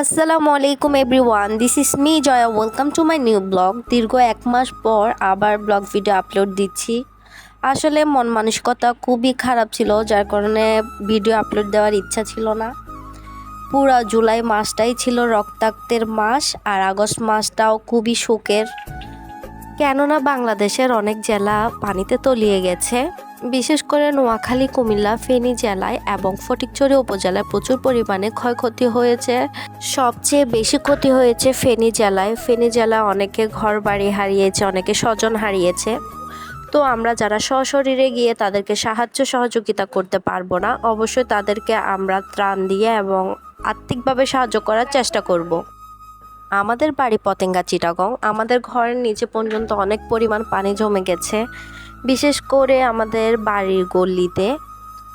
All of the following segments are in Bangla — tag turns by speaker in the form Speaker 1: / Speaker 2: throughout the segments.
Speaker 1: আসসালামু আলাইকুম everyone this is me Joya welcome to my new blog দীর্ঘ এক মাস পর আবার ব্লগ ভিডিও আপলোড দিচ্ছি। আসলে মন মানসিকতা খুবই খারাপ ছিল, যার কারণে ভিডিও আপলোড দেওয়ার ইচ্ছা ছিল না। পুরা জুলাই মাসটাই ছিল রক্তাক্তের মাস, আর আগস্ট মাসটাও খুবই শোকের। কেননা বাংলাদেশের অনেক জেলা পানিতে তলিয়ে গেছে। বিশেষ করে নোয়াখালী, কুমিল্লা, ফেনী জেলায় এবং ফটিকছড়ি উপজেলায় প্রচুর পরিমাণে ক্ষয়ক্ষতি হয়েছে। সবচেয়ে বেশি ক্ষতি হয়েছে ফেনী জেলায়। ফেনী জেলায় অনেকে ঘর বাড়ি হারিয়েছে, অনেকে স্বজন হারিয়েছে। তো আমরা যারা সশরীরে গিয়ে তাদেরকে সাহায্য সহযোগিতা করতে পারব না, অবশ্যই তাদেরকে আমরা ত্রাণ দিয়ে এবং আর্থিকভাবে সাহায্য করার চেষ্টা করব। আমাদের বাড়ি পতেঙ্গা, চিটাগং। আমাদের ঘরের নিচে পর্যন্ত অনেক পরিমাণ পানি জমে গেছে। বিশেষ করে আমাদের বাড়ির গল্লিতে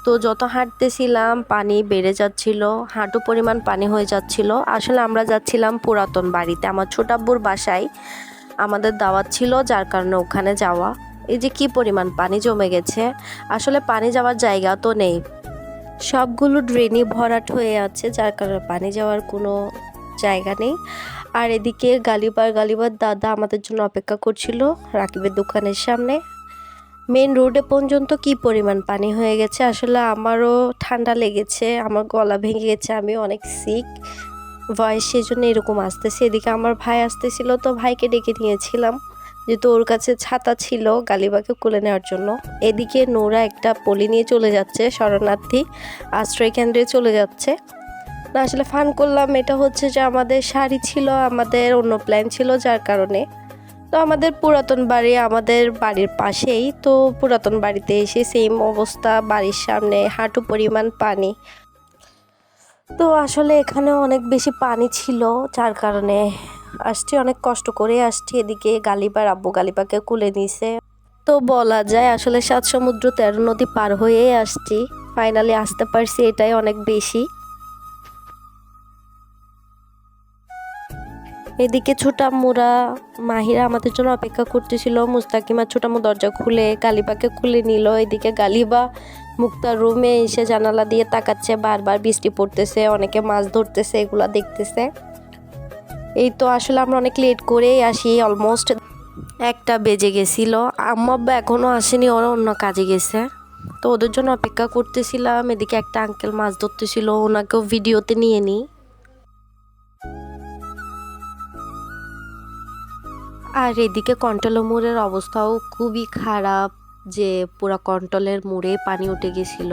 Speaker 1: তো যত হাঁটতেছিলাম, পানি বেড়ে যাচ্ছিল, হাঁটু পরিমাণ পানি হয়ে যাচ্ছিল। আসলে আমরা যাচ্ছিলাম পুরাতন বাড়িতে। আমার ছোটাব্বুর বাসায় আমাদের দাওয়াত ছিল যার কারণে ওখানে যাওয়া। এই যে কি পরিমাণ পানি জমে গেছে। আসলে পানি যাওয়ার জায়গা তো নেই। সবগুলো ড্রেনই ভরাট হয়ে আছে, যার কারণে পানি যাওয়ার কোনো জায়গা নেই। আর এদিকে গালিবার গালিবার দাদা আমাদের জন্য অপেক্ষা করছিল, রাকিবের দোকানের সামনে। মেন রোডে পর্যন্ত কি পরিমাণ পানি হয়ে গেছে? আসলে আমারও ঠান্ডা লেগেছে, আমার গলা ভেঙে গেছে, আমি অনেক সিক ভয়েস সেই জন্য এরকম আসতেছে। এদিকে আমার ভাই আসতেছিল তো ভাইকে ডেকে নিয়েছিলাম, যেহেতু ওর কাছে ছাতা ছিল গালিবাকে কোলে নেওয়ার জন্য। এদিকে নোরা একটা পলি নিয়ে চলে যাচ্ছে, শরণার্থী আশ্রয় কেন্দ্রে চলে যাচ্ছে। না, আসলে ফান করলাম। এটা হচ্ছে যে আমাদের শাড়ি ছিল, আমাদের অন্য প্ল্যান ছিল, যার কারণে তো আমাদের পুরাতন বাড়ি আমাদের বাড়ির পাশেই, তো পুরাতন বাড়িতে এসে সেম অবস্থা, বাড়ির সামনে হাঁটু পরিমাণ পানি। তো আসলে এখানে অনেক বেশি পানি ছিল, যার কারণে আসছি, অনেক কষ্ট করে আসছি। এদিকে গালিবার আব্বু গালিবাকে কুলে নিছে। তো বলা যায় আসলে সাত সমুদ্র তেরো নদী পার হয়েই আসছি। ফাইনালি আসতে পারছি, এটাই অনেক বেশি। এদিকে ছোটাম্মুরা মাহিরা আমাদের জন্য অপেক্ষা করতেছিল। মুস্তাকিমা ছোটাম্মু দরজা খুলে গালিবাকে খুলে নিল। এদিকে গালিবা মুক্তার রুমে এসে জানালা দিয়ে তাকাচ্ছে, বারবার বৃষ্টি পড়তেছে, অনেকে মাছ ধরতেছে, এগুলা দেখতেছে। এই তো আসলে আমরা অনেক লেট করেই আসি অলমোস্ট একটা বেজে গেছিল। আম্মা আব্বা এখনও আসেনি, ওরা অন্য কাজে গেছে। তো ওদের জন্য অপেক্ষা করতেছিলাম, এদিকে একটা আঙ্কেল মাছ ধরতেছিল, ওনাকেও ভিডিওতে নিয়ে নিই। আর এদিকে কন্ট্রোল মোড়ের অবস্থাও খুবই খারাপ, যে পুরো কন্ট্রোলের মোড়ে পানি উঠে গেছিল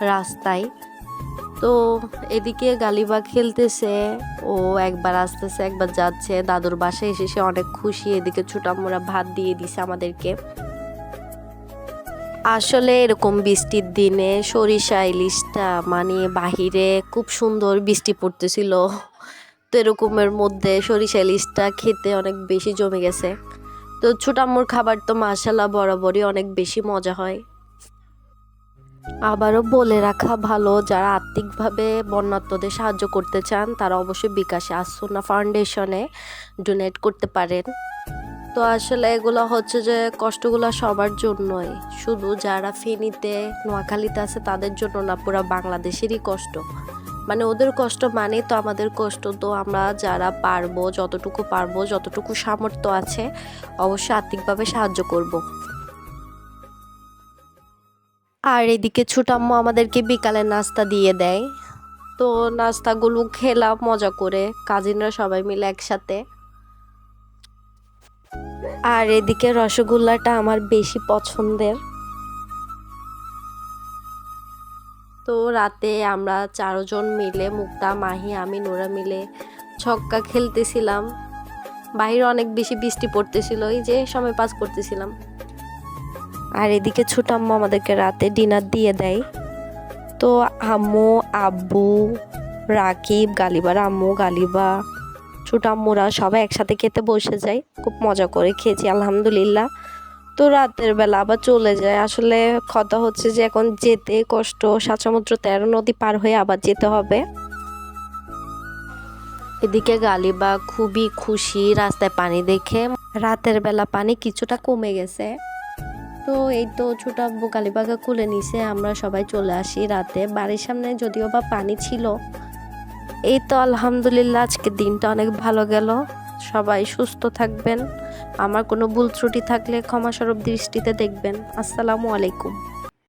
Speaker 1: রাস্তায়। তো এদিকে গালিবা খেলতেছে, ও একবার আসতেছে, একবার যাচ্ছে। দাদুর বাসায় এসে সে অনেক খুশি, এদিকে ছোটামোড়া ভাত দিয়ে দিছে আমাদেরকে। আসলে এরকম বৃষ্টির দিনে সরিষা, ইলিশটা মানে বাহিরে খুব সুন্দর বৃষ্টি পড়তেছিল। তো এরকমের মধ্যে সরিষা ইলিশটা খেতে অনেক বেশি জমে গেছে। তো ছোটাম্মুর খাবার তো মাসালা বরাবরই অনেক বেশি মজা হয়। আবারও বলে রাখা ভালো, যারা আর্থিকভাবে বন্যাত্মদের সাহায্য করতে চান, তারা অবশ্যই বিকাশে আসুনা ফাউন্ডেশনে ডোনেট করতে পারেন। তো আসলে এগুলো হচ্ছে যে কষ্টগুলো সবার জন্যই। শুধু যারা ফেনীতে, নোয়াখালীতে আছে, তাদের জন্য না, পুরো বাংলাদেশেরই কষ্ট। মানে ওদের কষ্ট মানে তো আমাদের কষ্ট, তো আমরা যারা পারব, যতটুকু পারব, যতটুকু সামর্থ্য আছে, অবশ্যই আর্থিকভাবে সাহায্য করব। আর এদিকে ছোটাম্মু আমাদেরকে বিকালে নাস্তা দিয়ে দেয়। তো নাস্তাগুলো খেলাম, মজা করে কাজিনরা সবাই মিলে একসাথে। আর এদিকে রসগোল্লাটা আমার বেশি পছন্দের। তো রাতে আমরা চারজন মিলে, মুক্তা, মাহি, আমি, নোরা মিলে ছক্কা খেলতেছিলাম। বাইরে অনেক বেশি বৃষ্টি পড়তেছিল, এই যে সময় পাস করতেছিলাম। আর এদিকে ছোট আমাদেরকে রাতে ডিনার দিয়ে দেয়। তো আম্মু, আব্বু, রাকিব, গালিবার আম্মু, গালিবা, ছোট আম্মুরা সবাই একসাথে খেতে বসে যায়। খুব মজা করে খেয়েছি, আলহামদুলিল্লাহ। তো রাতের বেলা আবার চলে যায়। আসলে কথা হচ্ছে যে এখন যেতে কষ্ট। সাত সমুদ্র তেরো নদী পার হয়ে আবার যেতে হবে। এদিকে গালিবা খুবই খুশি রাস্তায় পানি দেখে। রাতের বেলা পানি কিছুটা কমে গেছে। তো এই তো ছোট আব্বু কালিবাগে কুলে নিছে, আমরা সবাই চলে আসি রাতে। বাড়ির সামনে যদিও বা পানি ছিল, এই তো আলহামদুলিল্লাহ আজকে দিনটা অনেক ভালো গেল। সবাই সুস্থ থাকবেন। আমার কোনো ভুল ত্রুটি থাকলে ক্ষমাস্বরূপ দৃষ্টিতে দেখবেন। আসসালামু আলাইকুম।